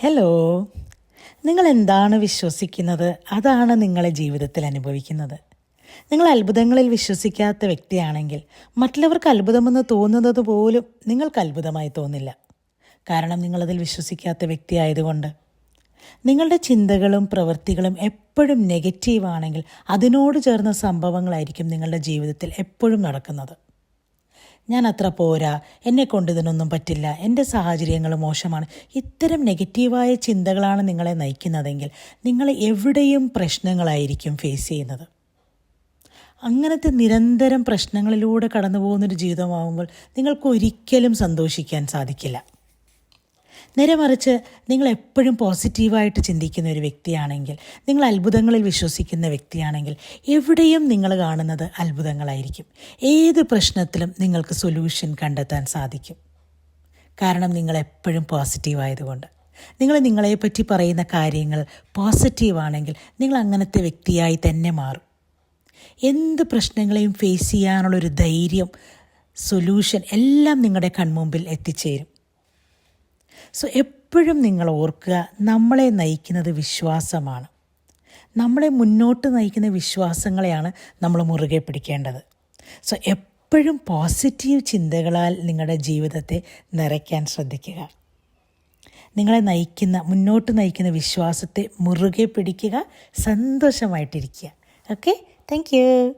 Hello നിങ്ങൾ എന്താണ് വിശ്വസിക്കുന്നത്? അതാണ് നിങ്ങളെ ജീവിതത്തിൽ അനുഭവിക്കുന്നത്. നിങ്ങൾ അത്ഭുതങ്ങളിൽ വിശ്വസിക്കാത്ത വ്യക്തിയാണെങ്കിൽ മറ്റുള്ളവർക്ക് അത്ഭുതമെന്ന് തോന്നുന്നത് പോലും നിങ്ങൾക്ക് അത്ഭുതമായി തോന്നില്ല. കാരണം നിങ്ങളതിൽ വിശ്വസിക്കാത്ത വ്യക്തിയായതുകൊണ്ട്. നിങ്ങളുടെ ചിന്തകളും പ്രവൃത്തികളും എപ്പോഴും നെഗറ്റീവാണെങ്കിൽ അതിനോട് ചേർന്ന സംഭവങ്ങളായിരിക്കും നിങ്ങളുടെ ജീവിതത്തിൽ എപ്പോഴും നടക്കുന്നത്. ഞാൻ അത്ര പോരാ. എന്നെ കൊണ്ട് ഇതിനൊന്നും പറ്റില്ല. എന്റെ സാഹചര്യങ്ങൾ മോശമാണ്. ഇത്തരം നെഗറ്റീവായ ചിന്തകളാണ് നിങ്ങളെ നയിക്കുന്നതെങ്കിൽ നിങ്ങൾ എവിടെയും പ്രശ്നങ്ങളായിരിക്കും ഫേസ് ചെയ്യുന്നത്. അങ്ങനത്തെ നിരന്തരം പ്രശ്നങ്ങളിലൂടെ കടന്നു പോകുന്നൊരു ജീവിതമാകുമ്പോൾ നിങ്ങൾക്ക് ഒരിക്കലും സന്തോഷിക്കാൻ സാധിക്കില്ല. നേരെ മറിച്ച് നിങ്ങൾ എപ്പോഴും പോസിറ്റീവായിട്ട് ചിന്തിക്കുന്ന ഒരു വ്യക്തിയാണെങ്കിൽ നിങ്ങൾ അത്ഭുതങ്ങളിൽ വിശ്വസിക്കുന്ന വ്യക്തിയാണെങ്കിൽ എവിടെയും നിങ്ങൾ കാണുന്നത് അത്ഭുതങ്ങളായിരിക്കും. ഏത് പ്രശ്നത്തിലും നിങ്ങൾക്ക് സൊല്യൂഷൻ കണ്ടെത്താൻ സാധിക്കും. കാരണം നിങ്ങൾ എപ്പോഴും പോസിറ്റീവ് ആയതുകൊണ്ട്. നിങ്ങൾ നിങ്ങളെപ്പറ്റി പറയുന്ന കാര്യങ്ങൾ പോസിറ്റീവാണെങ്കിൽ നിങ്ങൾ അങ്ങനത്തെ വ്യക്തിയായി തന്നെ മാറും. എന്ത് പ്രശ്നങ്ങളെയും ഫേസ് ചെയ്യാനുള്ളൊരു ധൈര്യം സൊല്യൂഷൻ എല്ലാം നിങ്ങളുടെ കൺമുമ്പിൽ എത്തിച്ചേരും. സോ എപ്പോഴും നിങ്ങൾ ഓർക്കുക നമ്മളെ നയിക്കുന്നത് വിശ്വാസമാണ്. നമ്മളെ മുന്നോട്ട് നയിക്കുന്ന വിശ്വാസങ്ങളെയാണ് നമ്മൾ മുറുകെ പിടിക്കേണ്ടത്. സോ എപ്പോഴും പോസിറ്റീവ് ചിന്തകളാൽ നിങ്ങളുടെ ജീവിതത്തെ നിറയ്ക്കാൻ ശ്രദ്ധിക്കുക. നിങ്ങളെ നയിക്കുന്ന മുന്നോട്ട് നയിക്കുന്ന വിശ്വാസത്തെ മുറുകെ പിടിക്കുക സന്തോഷമായിട്ടിരിക്കുക. Okay thank you